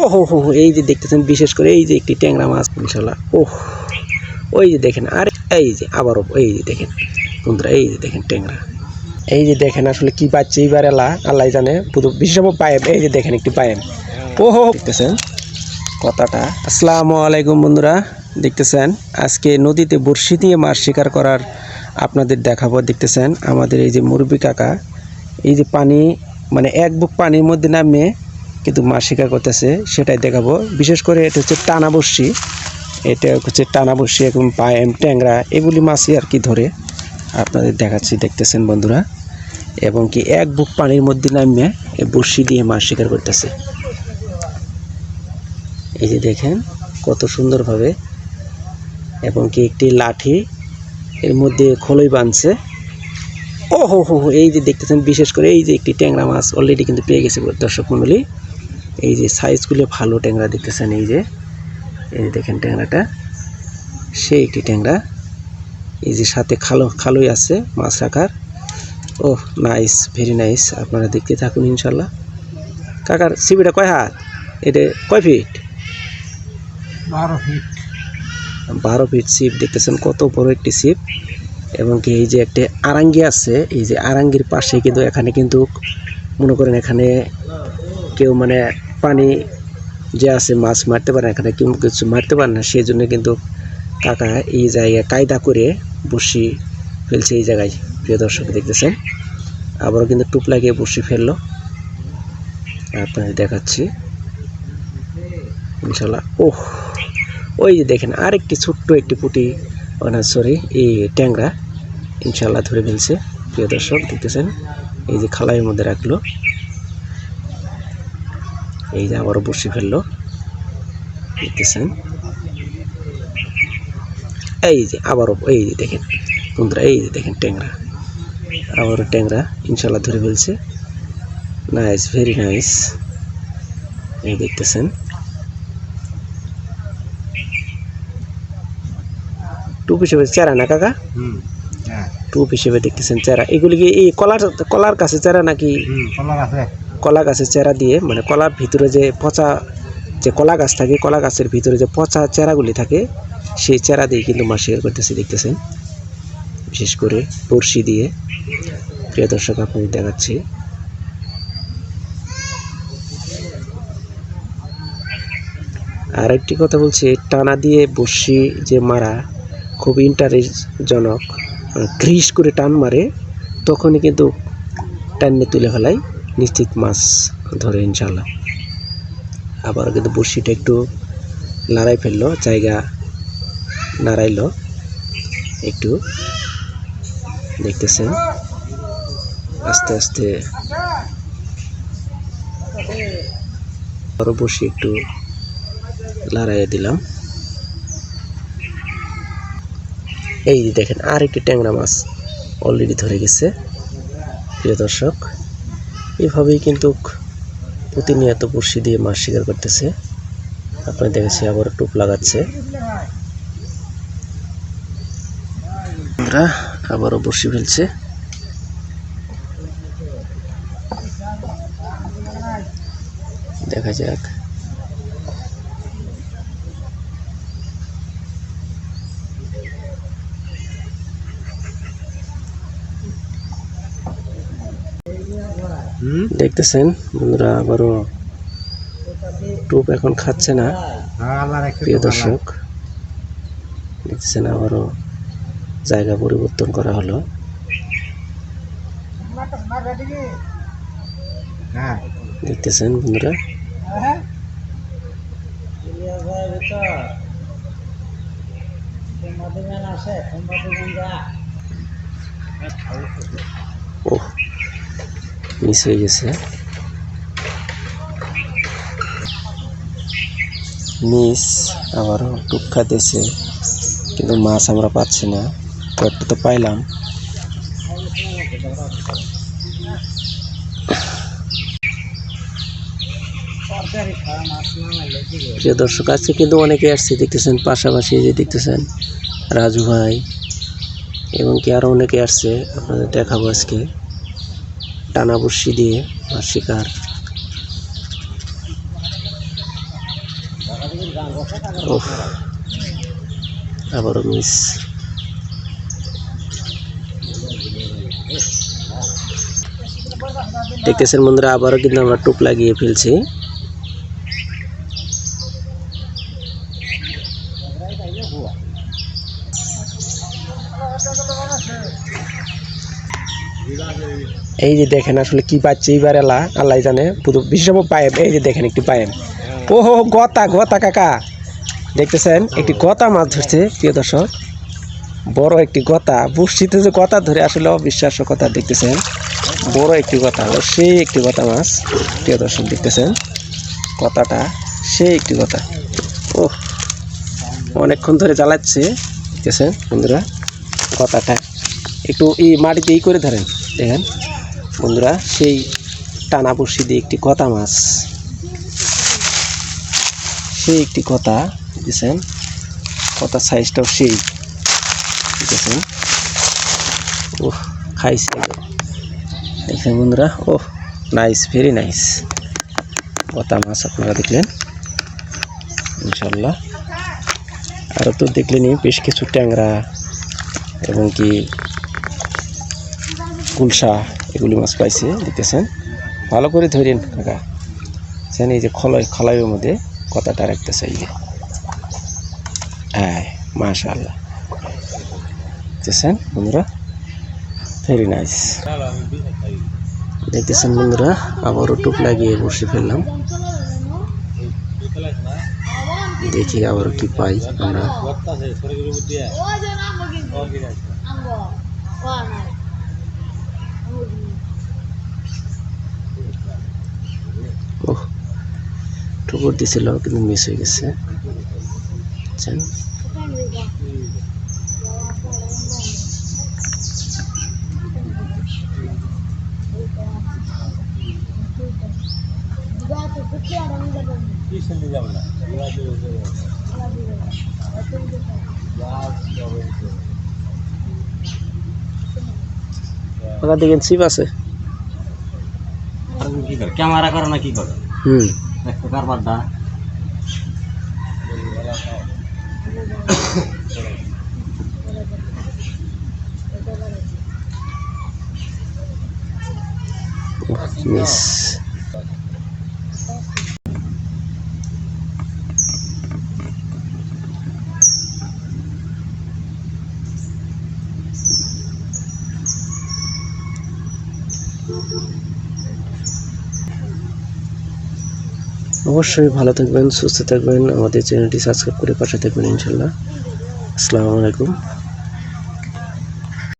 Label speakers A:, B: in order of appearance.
A: ও, হো হো এই যে দেখতেছেন, বিশেষ করে এই যে একটি ট্যাংরা মাছ ইনশাল্লাহ ওহ, ওই যে দেখেন, আর, এই যে আবারও, এই যে দেখেন, বন্ধুরা, এই যে দেখেন ট্যাংরা। এই যে দেখেন, আসলে কি পাচ্ছে এইবার এলা আল্লাহ জানে, পুরো বিশেষ পায়েম, এই যে দেখেন একটি পায়েম। ও হো দেখতেছেন কথাটা। আসসালামু আলাইকুম, বন্ধুরা, দেখতেছেন, আজকে নদীতে বড়শি দিয়ে মাছ শিকার করার আপনাদের দেখাবো, দেখতেছেন, আমাদের এই যে মুরব্বী কাকা, এই যে পানি মানে এক বুক পানির মধ্যে নামিয়ে কিন্তু মাছ শিকার করতেছে, সেটাই দেখাবো। বিশেষ করে এটা হচ্ছে টানা বড়শি এটা হচ্ছে টানা বড়শি এবং পায়েম ট্যাংরা, এগুলি মাছই আর কি ধরে। আপনাদের দেখাচ্ছি, দেখতেছেন বন্ধুরা। এবং কি এক বুক পানির মধ্যে নামিয়ে বড়শি দিয়ে মাছ শিকার করতেছে। এই যে দেখেন, কত সুন্দরভাবে। এবং কি একটি লাঠি এর মধ্যে খোলই বাঁধছে। ও হো হো এই যে দেখতেছেন, বিশেষ করে এই যে একটি ট্যাংরা মাছ অলরেডি কিন্তু পেয়ে গেছে দর্শক মণ্ডলী। এই যে সাইজগুলো ভালো ট্যাংরা দেখতেছেন এই যে এই দেখেন ট্যাংরাটা। সে একটি ট্যাংরা। এই যে সাথে খালো খালোই আছে মাছ রাখার। ও নাইস ভেরি নাইস আপনারা দেখতে থাকুন ইনশাল্লাহ। কাকার সিবিটা কয় হাত? এটা কয় ফিট
B: বারো ফিট
A: বারো ফিট সিপ দেখতেছেন কত বড় একটি সিপ এবং কি এই যে একটি আরাঙ্গি আছে এই যে আরাঙ্গির পাশে কিন্তু এখানে কিন্তু মনে করেন এখানে কেউ মানে পানি যে আছে মাছ মারতে পারে না, এখানে কেউ কিছু মারতে পারে না সেই জন্য কিন্তু কাকা এই জায়গায় কায়দা করে বসি ফেলছে এই জায়গায় প্রিয় দর্শক দেখতেছেন। আবারও কিন্তু টুপ লাগিয়ে বসি ফেলল। আপনাদের দেখাচ্ছি। ইনশাল্লাহ ওহ ওই যে দেখেন আরেকটি ছোট্ট একটি পুঁটি না সরি এই ট্যাংরা ইনশাল্লাহ ধরে ফেলছে প্রিয় দর্শক দেখতেছেন। এই যে খালাইয়ের মধ্যে রাখল। এই যে আবারও বসে ফেলল। দেখতেছেন? এই যে আবারও এই যে দেখেন বন্ধুরা এই যে দেখেন ট্যাংরা। আবারও ট্যাংরা ইনশাল্লাহ ধরে ফেলছে। নাইস ভেরি নাইস এই দেখতেছেন। টুপ হিসেবে চেরা না কাকা? টুপ হিসেবে দেখতেছেন চেরা। এগুলি কি এই কলার কলার কাছে চেরা নাকি?
B: কলার আছে।
A: কলা গাছের চেরা দিয়ে মানে কলার ভিতরে যে পচা যে কলা গাছ থাকে, কলা গাছের ভিতরে যে পচা চেরাগুলি থাকে, সেই চেরা দিয়ে কিন্তু মাছ শিকার করতেছে, দেখতেছেন? বিশেষ করে বড়শি দিয়ে। প্রিয় দর্শক, আপনাদের দেখাচ্ছি। আর একটি কথা বলছি, টানা দিয়ে বড়শি যে মারা খুব ইন্টারেস্টজনক গ্রিস করে টান মারে, তখনই কিন্তু টান্নে তুলে ফেলাই। নিশ্চিত মাছ ধরে ইনশাল্লাহ আবার কিন্তু বড়শিটা একটু নাড়াই ফেলল, জায়গা নাড়াইলো। একটু দেখতেছেন, আস্তে আস্তে আরও বসি একটু লড়াইয়ে দিলাম। এই দেখেন আর একটি ট্যাংরা মাছ অলরেডি ধরে গেছে। প্রিয় দর্শক এভাবেই কিন্তু প্রতিনিয়ত বড়শি দিয়ে মাছ শিকার করতেছে। আপনি দেখেছি আবার টুপ লাগাচ্ছে। আমরা আবারও বড়শি ফেলছে। দেখা যাক। দেখতেছেন, বন্ধুরা, আবারও টুপ এখন খাচ্ছে না। প্রিয় দর্শক, দেখতেছেন, আবারও জায়গা পরিবর্তন করা হলো। দেখতেছেন, বন্ধুরা। ও মিস হয়ে গেছে। মিস আবারও টুক খাতেছে কিন্তু মাছ আমরা পাচ্ছি না। তো একটা তো পাইলাম। প্রিয় দর্শক, আজকে কিন্তু অনেকে আসছে, দেখতেছেন পাশাপাশি যে দেখতেছেন রাজু ভাই, এবং কি আরও অনেকে আসছে, আপনাদের দেখাবো আজকে। টানা বর্ষি দিয়ে মাছ শিকার। আবারও মিস। দেখতেছেন বন্ধুরা, আবারও কিন্তু আমরা টুপ লাগিয়ে ফেলছি। এই যে দেখেন আসলে কি পাচ্ছে এইবার এলা, আল্লাহ জানে, পুরো বিশেষ পায়েম। এই যে দেখেন একটি পায়েম। ও হো গতা গতা কাকা। দেখতেছেন, একটি গতা মাছ ধরছে, প্রিয় দর্শক। বড় একটি গতা। বৃষ্টিতে যে গতা ধরে, আসলে অবিশ্বাস্য কথা দেখতেছেন। বড় একটি গতা সেই একটি গতা মাছ, প্রিয় দর্শক দেখতেছেন। গতাটা সেই একটি কথা ও অনেকক্ষণ ধরে জ্বালাচ্ছে, দেখতেছেন বন্ধুরা, গতাটা। একটু এই মাটিতে এই করে ধরেন, দেখেন। বন্ধুরা, সেই টানা বড়শি দিয়ে একটি গতা মাছ। সেই একটি কথা দেখছেন? কথার সাইজটাও সেই দেখেছেন ও খাইছে। দেখছেন বন্ধুরা ও নাইস ভেরি নাইস কথা মাছ আপনারা দেখলেন? ইনশাল্লাহ আরও তো দেখলেনি বেশ কিছু ট্যাংরা এবং কি কুলসা এগুলি মাছ পাইছে দেখতেছেন ভালো করে ধরেন কাকা। সেন এই যে খলয় খলাইয়ের মধ্যে কথাটা রাখতে চাই যে। হ্যাঁ মাশাআল্লাহ। দেখতেছেন বন্ধুরা? ভেরি নাইস দেখতেছেন বন্ধুরা? আবারও টুপ লাগিয়ে বসে ফেললাম। দেখি আবারও কি পাই আমরা। ঠুকুর দিছিল কিন্তু মিস হয়ে গেছে বুঝছেন? ওখান দেখেন ছিপ আছে।
B: ক্যামেরা করে না কি করে?
A: হুম।
B: কারবারটা।
A: মিস। অবশ্যই ভালো থাকবেন সুস্থ থাকবেন। আমাদের চ্যানেলটি সাবস্ক্রাইব করে পাশে থাকবেন ইনশাল্লাহ। আসসালামু আলাইকুম।